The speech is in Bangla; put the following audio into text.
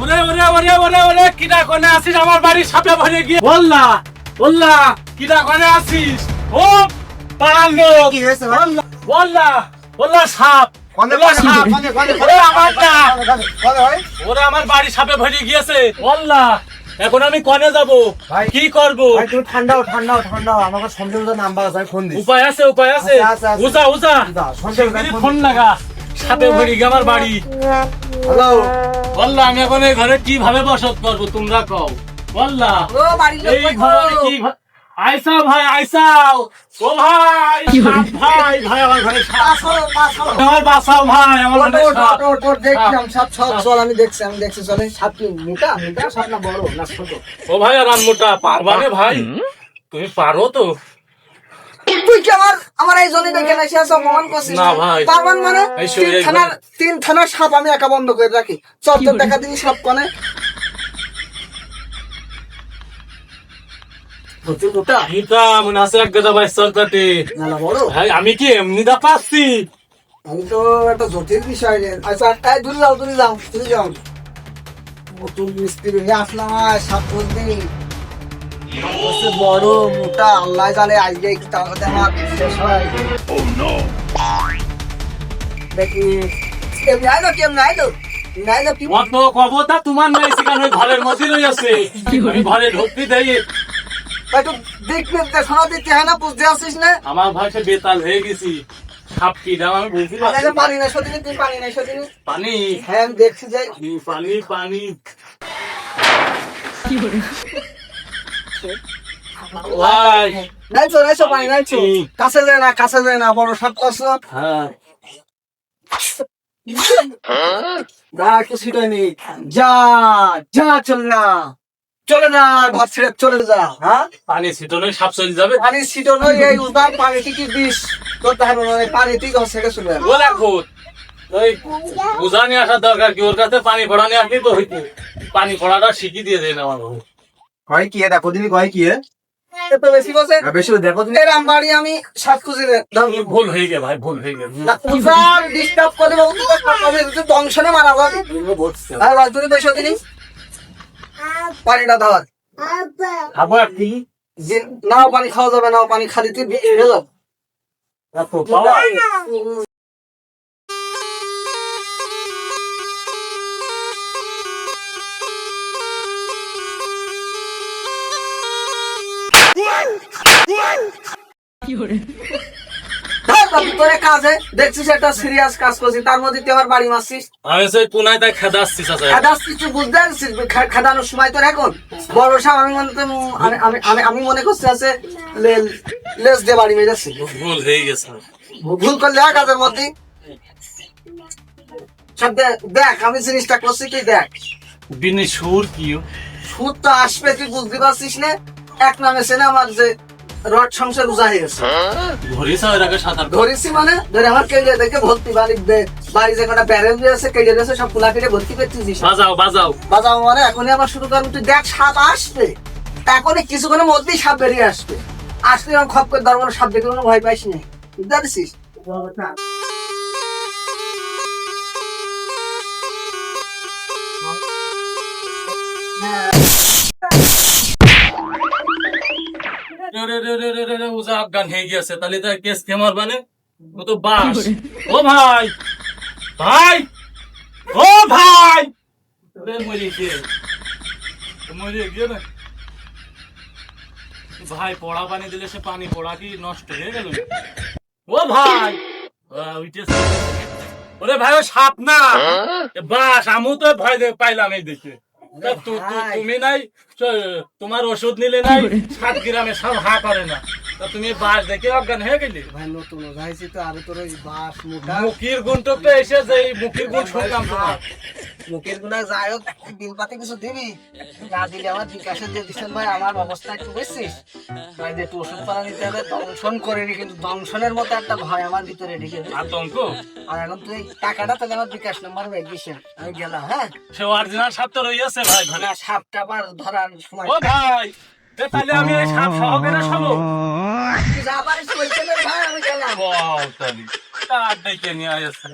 ওরে ওরে ওরে ওরে ওরে কিডা কোনে আসিস আমার বাড়ির সাপে ভরে গিয়ে। বললা বললা কিডা কোনে আসিস ও পালানো কি হয়েছে? বললা বললা সাপ। বললা কনে কনে কনে কনে ওরে আমার বাড়ির সাপে ভরে গিয়েছে। বললা এখন আমি কনে যাব? কি করব? তুমি ঠান্ডা ঠান্ডা ঠান্ডা আমাকে সঞ্জয় নাম্বার আছে ফোন দিই উপায় আছে উপায় আছে। উজা উজা। সঞ্জয় ফোন ফোন লাগা। সাপে ভরে গিয়ে আমার বাড়ি। হ্যালো বললা আমি এখন এই ঘরে কীভাবে বসত করব তোমরা কও? বললা ও বাড়ির লোক এই কই ঘরে কি আইসা ভাই আইসাও। ও ভাই ভাই ভাই আমার ঘরে। আমার বাঁচাও ভাই আমার দেখলাম, সাপ, চল, চল, আমি দেখছি আমি দেখছি চলে সাপ কি মোটা মোটা সাপ না বড় না ছোট? ও ভাই আর মোটা পারবানে ভাই? তুমি পারো তো। তুই কি আমার আমার এই জনি দেখে না সে অপমান করছিস? না ভাই। পারবান মানে? এই তিন থানার তিন থানার সাপ আমি একা বন্ধ করে রাখি। চল তোর দেখা দিবি সাপ কনে। মনে আমি কি এমনি দা পাচ্ছি? আমি তো একটা জটিল বিষয় রে আচ্ছা দূরে যাও দূরে যাও দূরে যাও। নতুন মিস্ত্রি হয়ে আসলাম সাপ বলতে বড় মোটা আল্লাহ জানে আজকে একটু তাহলে আমার শেষ হয়। দেখি কেমনি আইলো কেমনি আইলো? কেমনি আইলো? কি অত কবতা তোমার নাই সেখানে ঘরের মধ্যে আছে। ঘরে ঢুকতে দেই। একটু দেখবে দেখানো দিতে হয় না বুঝতে আসিস না? আমার ভাই বেতাল হয়ে গেছি। কি দাম আমি আমি পানি নাই সত্যি তুই পানি নাই সত্যি পানি? হ্যাঁ দেখছি যাই পানি পানি। নাইছো নাইছো পানি নাইছো। কাছে যায় না কাছে যায় না বড় সাপ কাছে। হ্যাঁ। না নেই। যা যা চল না চলে না ঘর ছেড়ে চলে যা হ্যাঁ? পানি ছিটনে সাপ চলে যাবে। পানি এই উদার পানি কি কি দিস। তোর নয় পানি তুই ঘর ছেড়ে চলে দেখো ওই বুঝা নিয়ে আসার দরকার কি? ওর কাছে পানি পড়া নিয়ে আসলেই তো হইতো। পানি পড়াটা শিখিয়ে দিয়ে দেয় না আমার কয় কি দেখো কয় কি এত বেশি বসে বেশি দেখো দিনি এর আমবাড়ি আমি সাত খুঁজি ভুল হয়ে ভাই ভুল হয়ে ডিস্টার্ব করে দংশনে মারা আর পানিটা ধর। খাব যে- নাও পানি খাওয়া যাবে নাও পানি খালি তুই তোর কাজে দেখছিস একটা সিরিয়াস কাজ করছিস তার মধ্যে তুই বাড়ি মারছিস? আমি সেই কোনায় তাই খেদাচ্ছি চাচা খেদাচ্ছিস তুই বুঝতে পারছিস খেদানোর সময় তোর এখন। বড় সাহেব আমি মনে আমি আমি- আমি আমি মনে করছি আছে লে- দিয়ে বাড়ি মেরেছি। ভুল হয়ে গেছে। ভুল করলে এক কাজের মধ্যে। সব দেখ আমি জিনিসটা করছি কি দেখ। বিনি সুর কি সুদ তো আসবে তুই বুঝতে পারছিস না? এক নামে সে না আমার যে রড সংসার উজা হয়ে গেছে ধরিস এর আগে সাঁতার ধরেছি মানে? ধরে আমার কেটে দেখে ভর্তি বাড়ি বাড়ি যে কটা ব্যারেল দিয়ে আছে কেটে দিয়েছে সব পোলা কেটে ভর্তি করতেছিস। বাজাও বাজাও। বাজাও মানে এখনই আবার শুরু করবি তুই দেখ সাপ আসবে। এখনই কিছুক্ষণের মধ্যেই সাপ বেরিয়ে আসবে। আসলে খপ করে দরবার সাপ দেখে কোনো ভয় পাইস না। বুঝতে পারছিস? আফগান হয়ে গিয়েছে তাহলে কেস মানে ও তো বাস ও ভাই ভাই ও ভাই মরে গিয়ে মরে গিয়ে না ভাই পড়া পানি দিলে সে পানি পড়া কি নষ্ট হয়ে গেল ও ভাই ওরে ভাই ও সাপ না বাস আমু তো ভয় পাইলাম এই দেখে তুমি নাই তোমার ওষুধ নিলে নাই সাত গ্রামে সব হা করে না তা তুমি বাস দেখে অজ্ঞান হয়ে গেলি? ভাই নতুন যাইছি তো আরও তোর ওই বাস মোটা। মুখির গুণ তো এসে যে মুখির গুণ শুনলাম তোমার। মুখের গুণা যাই হোক বিল পাতে কিছু দিবি? না দিলে আমার বিকাশের যে দিচ্ছেন ভাই আমার অবস্থা একটু বুঝছিস? ভাই যে একটু ওষুধ পালা নিতে হবে দংশন করিনি কিন্তু দংশনের মতো একটা ভয় আমার ভিতরে ঢেকে। আতঙ্ক আর এখন তুই টাকাটা তাহলে আমার বিকাশ নাম্বার দিস আমি গেলাম হ্যাঁ? সে অরিজিনাল সাপ তো রইয়াছে ভাই ঘরে। না সাপ টাপ ধরার সময়। ও ভাই! তাহলে আমি এই সাপ সহকারে সবো। যা পারিস বলছে ভাই আমি গেলাম। তাহলে তার ডেকে নিয়ে আসছে